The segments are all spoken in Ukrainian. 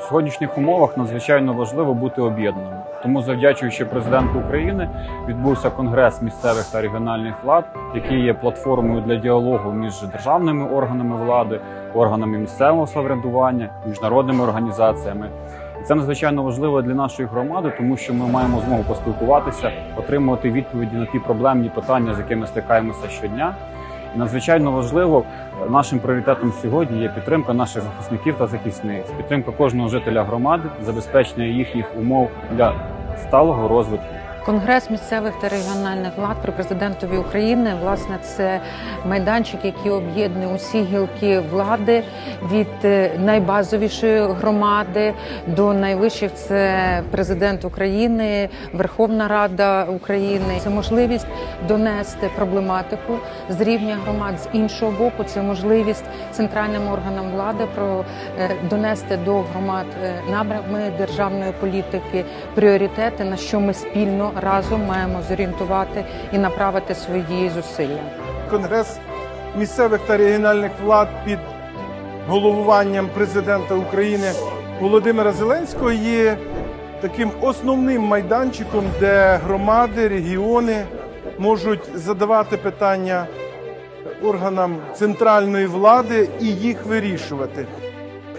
сьогоднішніх умовах надзвичайно важливо бути об'єднаними. Тому, завдячуючи президенту України, відбувся конгрес місцевих та регіональних влад, який є платформою для діалогу між державними органами влади, органами місцевого самоврядування, міжнародними організаціями. І це надзвичайно важливо для нашої громади, тому що ми маємо змогу поспілкуватися, отримувати відповіді на ті проблемні питання, з якими стикаємося щодня. Надзвичайно важливо е, нашим пріоритетом сьогодні є підтримка наших захисників та захисниць, підтримка кожного жителя громади, забезпечення їхніх умов для сталого розвитку. Конгрес місцевих та регіональних влад при президентові України власне це майданчик, який об'єднує усі гілки влади від е, найбазовішої громади до найвищих. Це президент України, Верховна Рада України. Це можливість донести проблематику з рівня громад з іншого боку. Це можливість центральним органам влади про е, донести до громад е, напрями державної політики, пріоритети, на що ми спільно разом маємо зорієнтувати і направити свої зусилля. Конгрес місцевих та регіональних влад під головуванням президента України Володимира Зеленського є таким основним майданчиком, де громади, регіони можуть задавати питання органам центральної влади і їх вирішувати.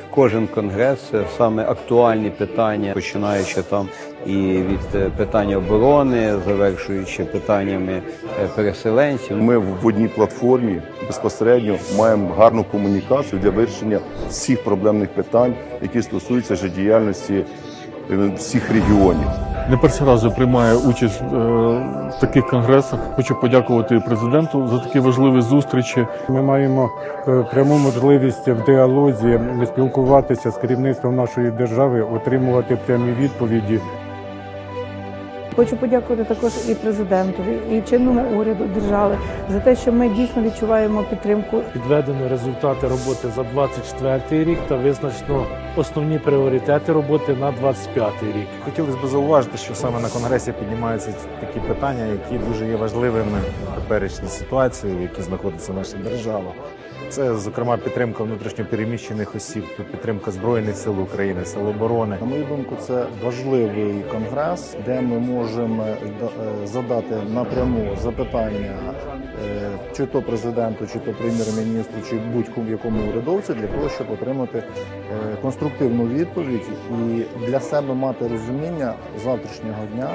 Кожен конгрес це саме актуальні питання, починаючи там і від е, питання оборони, завершуючи питаннями е, переселенців. Ми в одній платформі безпосередньо маємо гарну комунікацію для вирішення всіх проблемних питань, які стосуються життєдіяльності е, всіх регіонів. Не перший раз вже приймаю участь в таких конгресах. Хочу подякувати президенту за такі важливі зустрічі. Ми маємо пряму можливість в діалозі спілкуватися з керівництвом нашої держави, отримувати прямі відповіді. Хочу подякувати також і президентові, і чинному уряду держави за те, що ми дійсно відчуваємо підтримку Підведено результати роботи за 24 рік та визначено основні пріоритети роботи на 25 рік. Хотілося б зауважити, що саме на конгресі піднімаються такі питання, які дуже є важливими в теперішній ситуації, в якій знаходиться наша держава. Це, зокрема, підтримка внутрішньопереміщених осіб, підтримка збройних сил України, сил оборони. На мою думку, це важливий конгрес, де ми можемо е, задати напряму запитання е, чи то президенту, чи то прем'єр-міністру, чи будь-якому урядовцю для того, щоб отримати е, конструктивну відповідь і для себе мати розуміння завтрашнього дня.